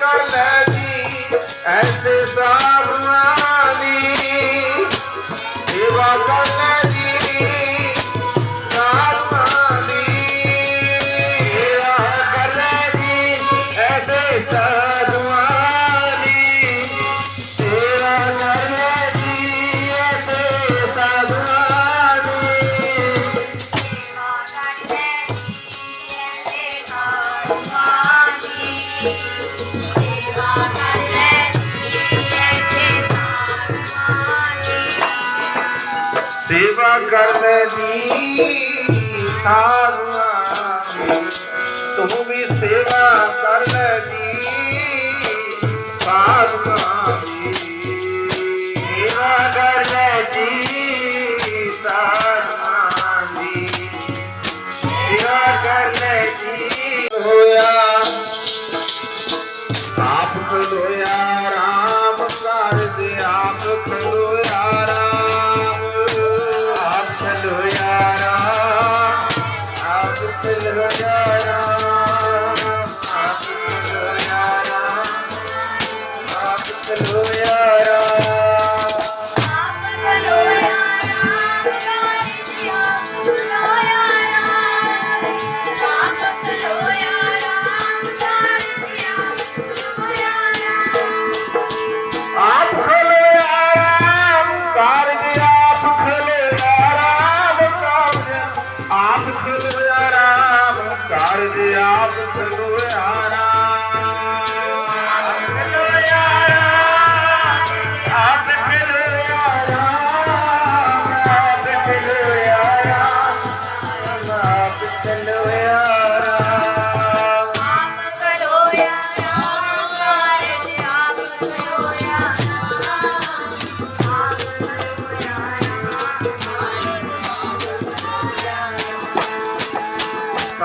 ਕਰ ਲੈ ਜੀ ਐਸੇ ਸਾਧੂਆਂ ਦੀ ਸੇਵਾ ਕਰ ਸਾਧੂਆਂ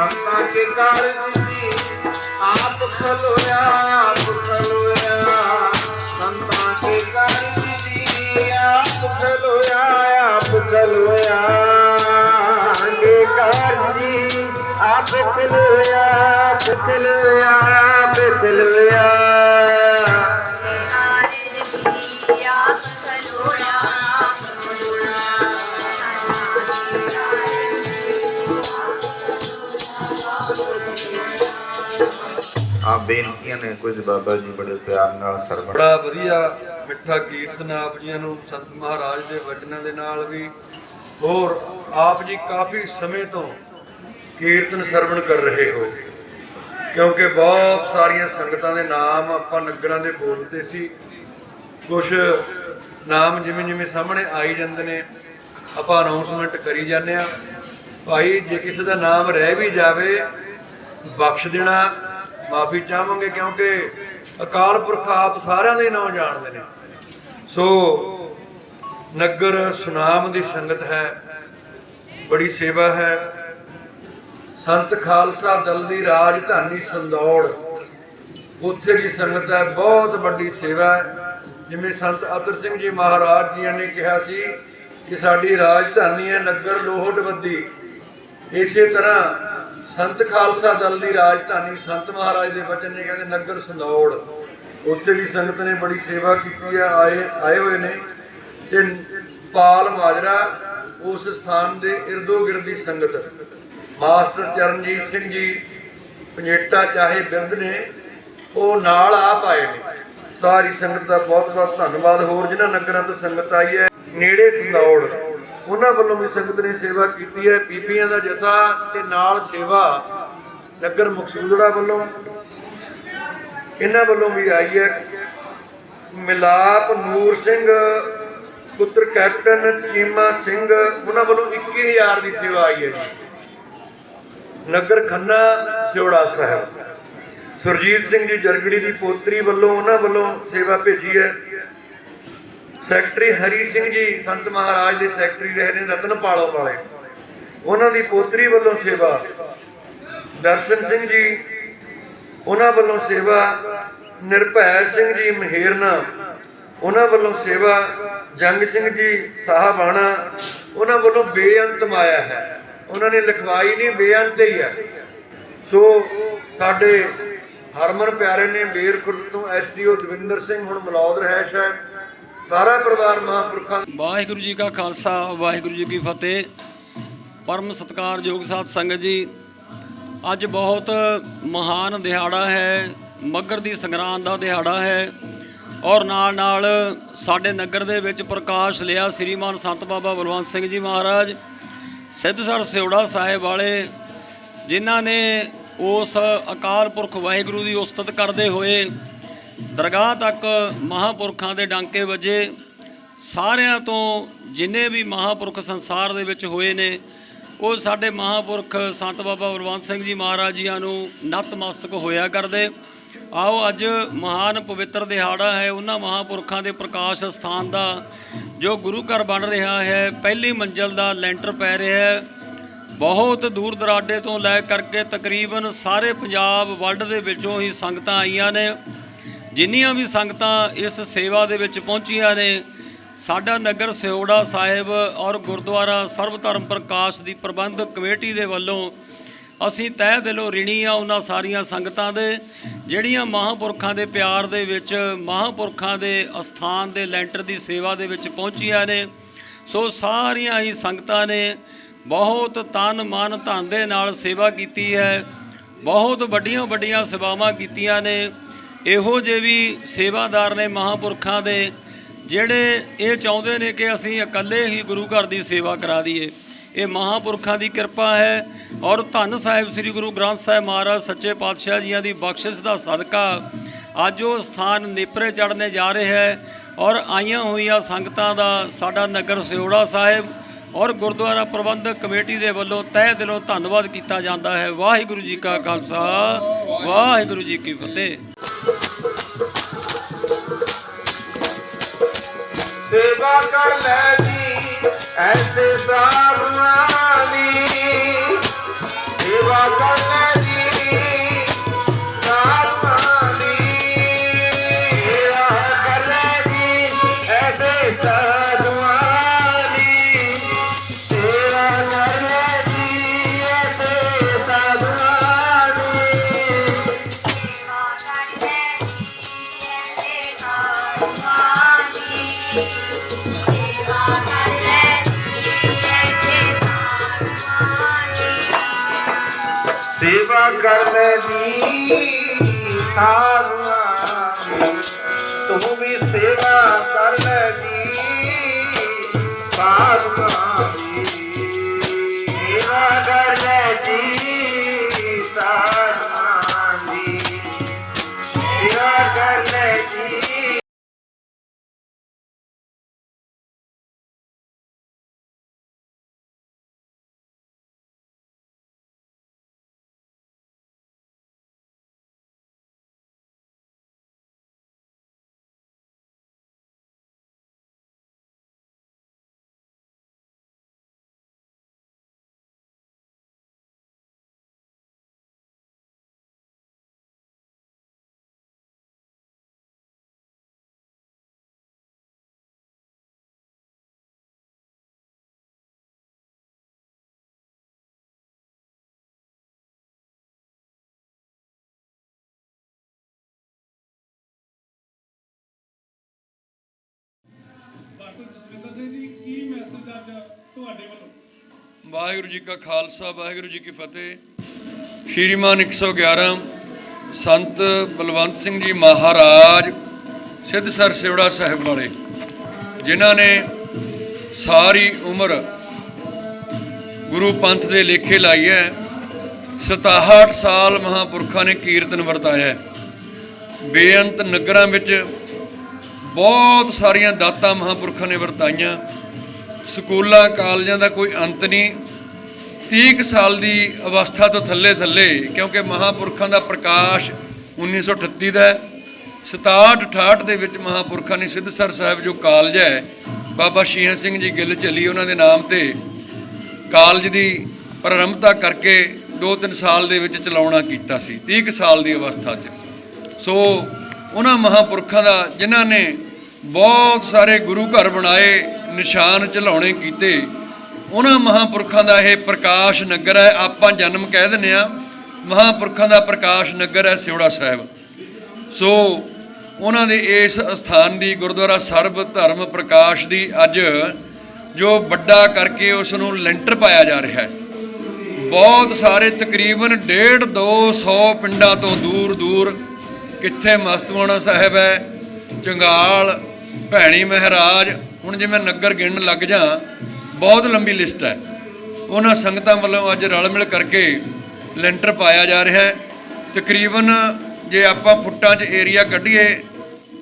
Hallelujah, खपे अमा आप ਬੇਨਤੀਆਂ ਨੇ ਕੁਝ ਬਾਬਾ ਜੀ ਬੜੇ ਪਿਆਰ ਨਾਲ ਸਰਵਣ। ਬੜਾ ਵਧੀਆ ਮਿੱਠਾ ਕੀਰਤਨ ਆਪ ਜੀਆਂ ਨੂੰ ਸੰਤ ਮਹਾਰਾਜ ਦੇ ਵਚਨਾਂ ਦੇ ਨਾਲ ਵੀ। ਹੋਰ ਆਪ ਜੀ ਕਾਫੀ ਸਮੇਂ ਤੋਂ ਕੀਰਤਨ ਸਰਵਣ ਕਰ ਰਹੇ ਹੋ। ਕਿਉਂਕਿ ਬਹੁਤ ਸਾਰੀਆਂ ਸੰਗਤਾਂ ਦੇ ਨਾਮ ਆਪਾਂ ਨਗਰਾਂ ਦੇ ਬੋਲਦੇ ਸੀ। ਕੁਝ ਨਾਮ ਜਿਵੇਂ ਜਿਵੇਂ ਸਾਹਮਣੇ ਆਈ ਜਾਂਦੇ ਨੇ, ਆਪਾਂ ਅਨਾਉਂਸਮੈਂਟ ਕਰੀ ਜਾਂਦੇ ਆ ਭਾਈ ਜੇ ਕਿਸੇ ਦਾ ਨਾਮ ਰਹਿ ਵੀ ਜਾਵੇ, ਬਖਸ਼ ਦੇਣਾ ਮਾਫੀ ਚਾਹਾਂਗੇ ਕਿਉਂਕਿ ਅਕਾਲ ਪੁਰਖ ਆਪ ਸਾਰਿਆਂ ਦੇ ਨਾਮ ਜਾਣਦੇ ਨੇ। ਸੋ ਨਗਰ ਸੁਨਾਮ ਦੀ ਸੰਗਤ ਹੈ, ਬੜੀ ਸੇਵਾ ਹੈ। ਸੰਤ ਖਾਲਸਾ ਦਲ ਦੀ ਰਾਜਧਾਨੀ ਸੰਦੌੜ, ਉੱਥੇ ਦੀ ਸੰਗਤ ਹੈ, ਬਹੁਤ ਵੱਡੀ ਸੇਵਾ ਹੈ। ਜਿਵੇਂ ਸੰਤ ਅਤਰ ਸਿੰਘ ਜੀ ਮਹਾਰਾਜ ਜੀ ਨੇ ਕਿਹਾ ਸੀ ਕਿ ਸਾਡੀ ਰਾਜਧਾਨੀ ਹੈ ਨਗਰ ਲੋਹਟਵੱਦੀ ਇਸੇ ਤਰ੍ਹਾਂ ਸੰਤ ਖਾਲਸਾ ਦਲ ਦੀ ਰਾਜਧਾਨੀ ਸੰਤ ਮਹਾਰਾਜ ਦੇ ਬਚਨ ਨੇ ਕਹਿੰਦੇ ਨਗਰ ਸੰਦੌੜ। ਉੱਥੇ ਵੀ ਸੰਗਤ ਨੇ ਬੜੀ ਸੇਵਾ ਕੀਤੀ ਹੈ, ਆਏ ਆਏ ਹੋਏ ਨੇ। ਤੇ ਪਾਲ ਮਾਜਰਾ, ਉਸ ਸਥਾਨ ਦੇ ਇਰਦੋ ਗਿਰਦ ਦੀ ਸੰਗਤ। ਮਾਸਟਰ ਚਰਨਜੀਤ ਸਿੰਘ ਜੀ, ਪੰਜੇਟਾ ਚਾਹੇ ਬਿਰਧ ਨੇ, ਉਹ ਨਾਲ ਆਪ ਆਏ ਨੇ। ਸਾਰੀ ਸੰਗਤ ਦਾ ਬਹੁਤ ਬਹੁਤ ਧੰਨਵਾਦ। ਹੋਰ ਜਿਹਨਾਂ ਨਗਰਾਂ ਤੋਂ ਸੰਗਤ ਆਈ ਹੈ, ਨੇੜੇ ਸੰਦੌੜ। ਉਹਨਾਂ ਵੱਲੋਂ ਵੀ ਸੰਗਤ ਨੇ ਸੇਵਾ ਕੀਤੀ ਹੈ। ਬੀਬੀਆਂ ਦਾ ਜਥਾ ਤੇ ਨਾਲ ਸੇਵਾ ਨਗਰ ਮਕਸੂਦੜਾ ਵੱਲੋਂ ਇਹਨਾਂ ਵੱਲੋਂ ਵੀ ਆਈ ਹੈ। ਮਿਲਾਪ ਨੂਰ ਸਿੰਘ, ਪੁੱਤਰ ਕੈਪਟਨ ਚੀਮਾ ਸਿੰਘ, ਉਹਨਾਂ ਵੱਲੋਂ 21000 ਦੀ ਸੇਵਾ ਆਈ ਹੈ ਜੀ। ਨਗਰ ਖੰਨਾ ਸਿਉੜਾ ਸਾਹਿਬ। ਸੁਰਜੀਤ ਸਿੰਘ ਜੀ ਜਰਗੜੀ ਦੀ ਪੋਤਰੀ ਵੱਲੋਂ ਉਹਨਾਂ ਵੱਲੋਂ ਸੇਵਾ ਭੇਜੀ ਹੈ। ਸੈਕਟਰੀ ਹਰੀ ਸਿੰਘ ਜੀ, ਸੰਤ ਮਹਾਰਾਜ ਦੇ ਸੈਕਟਰੀ ਰਹੇ ਨੇ ਰਤਨਪਾਲੋਂ ਵਾਲੇ। ਉਹਨਾਂ ਦੀ ਪੋਤਰੀ ਵੱਲੋਂ ਸੇਵਾ। ਦਰਸ਼ਨ ਸਿੰਘ ਜੀ, ਉਹਨਾਂ ਵੱਲੋਂ ਸੇਵਾ। ਨਿਰਭੈ ਸਿੰਘ ਜੀ ਮਹੇਰਨਾ ਉਹਨਾਂ ਵੱਲੋਂ ਸੇਵਾ। ਜੰਗ ਸਿੰਘ ਜੀ, ਸਾਹਬਾਣਾ। ਉਹਨਾਂ ਵੱਲੋਂ ਬੇਅੰਤ ਮਾਇਆ ਹੈ। ਉਹਨਾਂ ਨੇ ਲਿਖਵਾਈ ਨਹੀਂ, ਬੇਅੰਤ ਹੀ ਹੈ। ਸੋ, ਸਾਡੇ ਹਰਮਨ ਪਿਆਰੇ ਨੇ ਬੇਰਖੁਰਦ ਤੋਂ ਐਸਡੀਓ ਦਵਿੰਦਰ ਸਿੰਘ ਹੁਣ ਮਲੌਦ ਰਹਿਸ਼ ਹੈ। ਸਾਰਾ ਪਰਿਵਾਰ ਮਹਾਂਪੁਰਖਾਂ ਵਾਹਿਗੁਰੂ ਜੀ ਕਾ ਖਾਲਸਾ, ਵਾਹਿਗੁਰੂ ਜੀ ਕੀ ਫਤਿਹ। ਪਰਮ ਸਤਿਕਾਰਯੋਗ ਸਾਧ ਸੰਗਤ ਜੀ, ਅੱਜ ਬਹੁਤ ਮਹਾਨ ਦਿਹਾੜਾ ਹੈ, ਮੱਗਰ ਦੀ ਸੰਗਰਾਂਦ ਦਾ ਦਿਹਾੜਾ ਹੈ ਔਰ ਨਾਲ ਨਾਲ ਸਾਡੇ ਨਗਰ ਦੇ ਵਿੱਚ ਪ੍ਰਕਾਸ਼ ਲਿਆ ਸ੍ਰੀਮਾਨ ਸੰਤ ਬਾਬਾ ਬਲਵੰਤ ਸਿੰਘ ਜੀ ਮਹਾਰਾਜ ਸਿੱਧਸਰ ਸਿਉੜਾ ਸਾਹਿਬ ਵਾਲੇ, ਜਿਨ੍ਹਾਂ ਨੇ ਉਸ ਅਕਾਲ ਪੁਰਖ ਵਾਹਿਗੁਰੂ ਦੀ ਉਸਤਤ ਕਰਦੇ ਹੋਏ ਦਰਗਾਹ ਤੱਕ ਮਹਾਪੁਰਖਾਂ ਦੇ ਡਾਂਕੇ ਵੱਜੇ। ਸਾਰਿਆਂ ਤੋਂ ਜਿੰਨੇ ਵੀ ਮਹਾਪੁਰਖ ਸੰਸਾਰ ਦੇ ਵਿੱਚ ਹੋਏ ਨੇ, ਉਹ ਸਾਡੇ ਮਹਾਪੁਰਖ ਸੰਤ ਬਾਬਾ ਬਲਵੰਤ ਸਿੰਘ ਜੀ ਮਹਾਰਾਜ ਜੀਆਂ ਨੂੰ ਨਤਮਸਤਕ ਹੋਇਆ ਕਰਦੇ। ਆਓ ਅੱਜ ਮਹਾਨ ਪਵਿੱਤਰ ਦਿਹਾੜਾ ਹੈ, ਉਹਨਾਂ ਮਹਾਪੁਰਖਾਂ ਦੇ ਪ੍ਰਕਾਸ਼ ਸਥਾਨ ਦਾ, ਜੋ ਗੁਰੂ ਘਰ ਬਣ ਰਿਹਾ ਹੈ, ਪਹਿਲੀ ਮੰਜ਼ਲ ਦਾ ਲੈਂਟਰ ਪੈ ਰਿਹਾ ਹੈ। ਬਹੁਤ ਦੂਰ ਦਰਾਡੇ ਤੋਂ ਲੈ ਕਰਕੇ ਤਕਰੀਬਨ ਸਾਰੇ ਪੰਜਾਬ ਵਰਲਡ ਦੇ ਵਿੱਚੋਂ ਹੀ ਸੰਗਤਾਂ ਆਈਆਂ ਨੇ। ਜਿੰਨੀਆਂ ਵੀ ਸੰਗਤਾਂ ਇਸ ਸੇਵਾ ਦੇ ਵਿੱਚ ਪਹੁੰਚੀਆਂ ਨੇ, ਸਾਡਾ ਨਗਰ ਸਿਓੜਾ ਸਾਹਿਬ ਔਰ ਗੁਰਦੁਆਰਾ ਸਰਬ ਧਰਮ ਪ੍ਰਕਾਸ਼ ਦੀ ਪ੍ਰਬੰਧਕ ਕਮੇਟੀ ਦੇ ਵੱਲੋਂ ਅਸੀਂ ਤਹਿ ਦਿਲੋਂ ਰਿਣੀ ਆ ਉਹਨਾਂ ਸਾਰੀਆਂ ਸੰਗਤਾਂ ਦੇ, ਜਿਹੜੀਆਂ ਮਹਾਂਪੁਰਖਾਂ ਦੇ ਪਿਆਰ ਦੇ ਵਿੱਚ, ਮਹਾਂਪੁਰਖਾਂ ਦੇ ਅਸਥਾਨ ਦੇ ਲੈਂਟਰ ਦੀ ਸੇਵਾ ਦੇ ਵਿੱਚ ਪਹੁੰਚੀਆਂ ਨੇ। ਸੋ ਸਾਰੀਆਂ ਹੀ ਸੰਗਤਾਂ ਨੇ ਬਹੁਤ ਤਨ ਮਨ ਧਨ ਦੇ ਨਾਲ ਸੇਵਾ ਕੀਤੀ ਹੈ, ਬਹੁਤ ਵੱਡੀਆਂ ਵੱਡੀਆਂ ਸੇਵਾਵਾਂ ਕੀਤੀਆਂ ਨੇ। ਇਹੋ ਜਿਹੇ ਵੀ ਸੇਵਾਦਾਰ ਨੇ ਮਹਾਂਪੁਰਖਾਂ ਦੇ, ਜਿਹੜੇ ਇਹ ਚਾਹੁੰਦੇ ਨੇ ਕਿ ਅਸੀਂ ਇਕੱਲੇ ਹੀ ਗੁਰੂ ਘਰ ਦੀ ਸੇਵਾ ਕਰਾ ਦਈਏ। ਇਹ ਮਹਾਂਪੁਰਖਾਂ ਦੀ ਕਿਰਪਾ ਹੈ ਔਰ ਧੰਨ ਸਾਹਿਬ ਸ੍ਰੀ ਗੁਰੂ ਗ੍ਰੰਥ ਸਾਹਿਬ ਮਹਾਰਾਜ ਸੱਚੇ ਪਾਤਸ਼ਾਹ ਜੀਆਂ ਦੀ ਬਖਸ਼ਿਸ਼ ਦਾ ਸਦਕਾ ਅੱਜ ਉਹ ਸਥਾਨ ਨੇਪਰੇ ਚੜ੍ਹਨੇ ਜਾ ਰਿਹਾ ਹੈ ਔਰ ਆਈਆਂ ਹੋਈਆਂ ਸੰਗਤਾਂ ਦਾ ਸਾਡਾ ਨਗਰ ਸਿਓੜਾ ਸਾਹਿਬ ਔਰ ਗੁਰਦੁਆਰਾ ਪ੍ਰਬੰਧਕ ਕਮੇਟੀ ਦੇ ਵੱਲੋਂ ਤਹਿ ਦਿਲੋਂ ਧੰਨਵਾਦ ਕੀਤਾ ਜਾਂਦਾ ਹੈ। ਵਾਹਿਗੁਰੂ ਜੀ ਕਾ ਖਾਲਸਾ। ਵਾਹਿਗੁਰੂ ਜੀ ਕੀ ਫਤਿਹ। ਸੇਵਾ ਕਰ ਲੈ ਜੀ, ਐਸੇ ਸਾਧੂਆਂ ਦੀ। ਸੇਵਾ ਕਰ ਲੈ ਲੈ ਕੀ ਤੁਹਾਡੇ ਵੱਲੋਂ ਵਾਹਿਗੁਰੂ ਜੀ ਕਾ ਖਾਲਸਾ, ਵਾਹਿਗੁਰੂ ਜੀ ਕੀ ਫਤਿਹ। ਸ਼੍ਰੀਮਾਨ 111 ਸੰਤ ਬਲਵੰਤ ਸਿੰਘ ਜੀ ਮਹਾਰਾਜ ਸਿੱਧਸਰ ਸਿਵੜਾ ਸਾਹਿਬ ਵਾਲੇ, ਜਿਨ੍ਹਾਂ ਨੇ ਸਾਰੀ ਉਮਰ ਗੁਰੂ ਪੰਥ ਦੇ ਲੇਖੇ ਲਾਈ ਹੈ 67 ਸਾਲ ਮਹਾਪੁਰਖਾਂ ਨੇ ਕੀਰਤਨ ਵਰਤਾਇਆ ਹੈ। ਬੇਅੰਤ ਨਗਰਾਂ ਵਿੱਚ ਬਹੁਤ ਸਾਰੀਆਂ ਦਾਤਾਂ ਮਹਾਪੁਰਖਾਂ ਨੇ ਵਰਤਾਈਆਂ। ਸਕੂਲਾਂ, ਕਾਲਜਾਂ ਦਾ ਕੋਈ ਅੰਤ ਨਹੀਂ। 30 ਕੁ ਸਾਲ ਦੀ ਅਵਸਥਾ ਤੋਂ ਥੱਲੇ ਥੱਲੇ, ਕਿਉਂਕਿ ਮਹਾਪੁਰਖਾਂ ਦਾ ਪ੍ਰਕਾਸ਼ 1938 ਦਾ ਹੈ। 67 68 ਦੇ ਵਿੱਚ ਮਹਾਪੁਰਖਾਂ ਨੇ ਸਿੱਧਸਰ ਸਾਹਿਬ, ਜੋ ਕਾਲਜ ਹੈ, ਬਾਬਾ ਸ਼ੀਹਾਂ ਸਿੰਘ ਜੀ ਗਿੱਲ ਚਲੀ ਉਹਨਾਂ ਦੇ ਨਾਮ ਤੇ ਕਾਲਜ ਦੀ ਪ੍ਰਾਰੰਭਤਾ ਕਰਕੇ 2-3 ਸਾਲ ਦੇ ਵਿੱਚ ਚਲਾਉਣਾ ਕੀਤਾ ਸੀ 30 ਕੁ ਸਾਲ ਦੀ ਅਵਸਥਾ 'ਚ। ਸੋ ਉਹਨਾਂ ਮਹਾਪੁਰਖਾਂ ਦਾ, ਜਿਨ੍ਹਾਂ ਨੇ ਬਹੁਤ ਸਾਰੇ ਗੁਰੂ ਘਰ ਬਣਾਏ ਨਿਸ਼ਾਨ ਚਲਾਉਣੇ ਕੀਤੇ। ਉਹਨਾਂ ਮਹਾਪੁਰਖਾਂ ਦਾ ਇਹ ਪ੍ਰਕਾਸ਼ ਨਗਰ ਹੈ, ਆਪਾਂ ਜਨਮ ਕਹਿ ਦਿੰਦੇ ਆ ਮਹਾਂਪੁਰਖਾਂ ਦਾ ਪ੍ਰਕਾਸ਼ ਨਗਰ ਹੈ ਸਿਉੜਾ ਸਾਹਿਬ। ਸੋ ਉਹਨਾਂ ਦੇ ਇਸ ਸਥਾਨ ਦੀ ਗੁਰਦੁਆਰਾ ਸਰਬ ਧਰਮ ਪ੍ਰਕਾਸ਼ ਦੀ ਅੱਜ ਜੋ ਵੱਡਾ ਕਰਕੇ ਉਸ ਨੂੰ ਲੈਂਟਰ ਪਾਇਆ ਜਾ ਰਿਹਾ ਹੈ। ਬਹੁਤ ਸਾਰੇ ਤਕਰੀਬਨ 1.5 200 ਪਿੰਡਾਂ ਤੋਂ ਦੂਰ ਦੂਰ ਕਿੱਥੇ ਮਸਤਵਾਣਾ ਸਾਹਿਬ ਹੈ, ਚੰਗਾਲ, ਭੈਣੀ ਮਹਾਰਾਜ ਹੁਣ ਜੇ ਮੈਂ ਨਗਰ ਗਿਣਨ ਲੱਗ ਜਾ ਬਹੁਤ ਲੰਬੀ ਲਿਸਟ ਹੈ। ਉਹਨਾਂ ਸੰਗਤਾਂ ਵੱਲੋਂ ਅੱਜ ਰਲ ਮਿਲ ਕਰਕੇ ਲੈਂਟਰ ਪਾਇਆ ਜਾ ਰਿਹਾ ਹੈ। ਤਕਰੀਬਨ ਜੇ ਆਪਾਂ ਫੁੱਟਾਂ 'ਚ ਏਰੀਆ ਕੱਢੀਏ,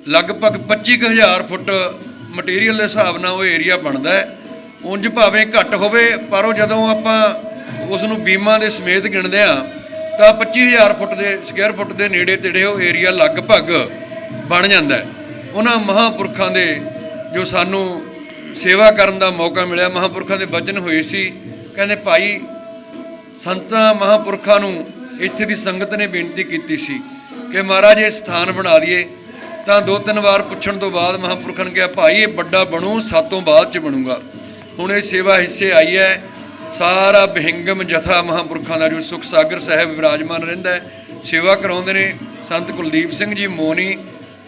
ਲਗਭਗ 25000 ਫੁੱਟ ਮਟੀਰੀਅਲ ਦੇ ਹਿਸਾਬ ਨਾਲ ਉਹ ਏਰੀਆ ਬਣਦਾ ਹੈ। ਉਂਝ ਭਾਵੇਂ ਘੱਟ ਹੋਵੇ, ਪਰ ਉਹ ਜਦੋਂ ਆਪਾਂ ਉਸ ਨੂੰ ਬੀਮਾ ਦੇ ਸਮੇਤ ਗਿਣਦੇ ਆ ਤਾਂ 25000 ਫੁੱਟ ਦੇ ਸਕੁਅਰ ਫੁੱਟ ਦੇ ਨੇੜੇ ਤੇੜੇ ਉਹ ਏਰੀਆ ਲਗਭਗ ਬਣ ਜਾਂਦਾ ਹੈ। ਉਹਨਾਂ ਮਹਾਂਪੁਰਖਾਂ ਦੇ ਜੋ ਸਾਨੂੰ ਸੇਵਾ ਕਰਨ ਦਾ ਮੌਕਾ ਮਿਲਿਆ। ਮਹਾਂਪੁਰਖਾਂ ਦੇ ਬਚਨ ਹੋਏ ਸੀ। ਕਹਿੰਦੇ, ਭਾਈ, ਸੰਤਾਂ ਮਹਾਂਪੁਰਖਾਂ ਨੂੰ ਇੱਥੇ ਦੀ ਸੰਗਤ ਨੇ ਬੇਨਤੀ ਕੀਤੀ ਸੀ ਕਿ ਮਹਾਰਾਜ ਇਹ ਸਥਾਨ ਬਣਾ ਦਈਏ। ਤਾਂ ਦੋ ਤਿੰਨ ਵਾਰ ਪੁੱਛਣ ਤੋਂ ਬਾਅਦ ਮਹਾਂਪੁਰਖਾਂ ਨੇ ਕਿਹਾ, ਭਾਈ, ਇਹ ਵੱਡਾ ਬਣੂ, ਸਾਤੋਂ ਬਾਅਦ ਚ ਬਣੂਗਾ। ਹੁਣ ਇਹ ਸੇਵਾ ਹਿੱਸੇ ਆਈ ਹੈ। ਸਾਰਾ ਬਹਿੰਗਮ ਜਥਾ ਮਹਾਂਪੁਰਖਾਂ ਦਾ ਜੋ ਸੁਖ ਸਾਗਰ ਸਾਹਿਬ ਵਿਰਾਜਮਾਨ ਰਹਿੰਦਾ ਹੈ, ਸੇਵਾ ਕਰਾਉਂਦੇ ਨੇ। ਸੰਤ ਕੁਲਦੀਪ ਸਿੰਘ ਜੀ, ਮੋਨੀ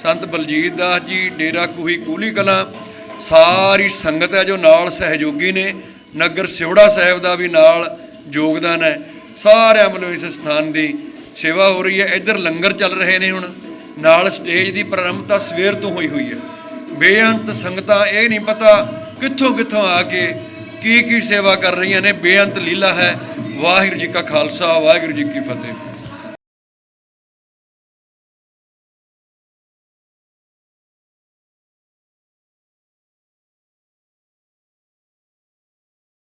ਸੰਤ ਬਲਜੀਤ ਦਾਸ ਜੀ, ਡੇਰਾ ਕੂਹੀ ਕੂਲੀ ਕਲਾਂ, ਸਾਰੀ ਸੰਗਤ ਹੈ ਜੋ ਨਾਲ ਸਹਿਯੋਗੀ ਨੇ। ਨਗਰ ਸਿਉੜਾ ਸਾਹਿਬ ਦਾ ਵੀ ਨਾਲ ਯੋਗਦਾਨ ਹੈ। ਸਾਰਿਆਂ ਵੱਲੋਂ ਇਸ ਸਥਾਨ ਦੀ ਸੇਵਾ ਹੋ ਰਹੀ ਹੈ। ਇੱਧਰ ਲੰਗਰ ਚੱਲ ਰਹੇ ਨੇ ਹੁਣ। ਨਾਲ ਸਟੇਜ ਦੀ ਪ੍ਰਾਰੰਭਤਾ ਸਵੇਰ ਤੋਂ ਹੋਈ ਹੋਈ ਹੈ। ਬੇਅੰਤ ਸੰਗਤਾਂ, ਇਹ ਨਹੀਂ ਪਤਾ ਕਿੱਥੋਂ ਕਿੱਥੋਂ ਆ ਕੇ ਕੀ ਕੀ ਸੇਵਾ ਕਰ ਰਹੀਆਂ ਨੇ। ਬੇਅੰਤ ਲੀਲਾ ਹੈ। ਵਾਹਿਗੁਰੂ ਜੀ ਕਾ ਖਾਲਸਾ, ਵਾਹਿਗੁਰੂ ਜੀ ਕੀ ਫਤਿਹ।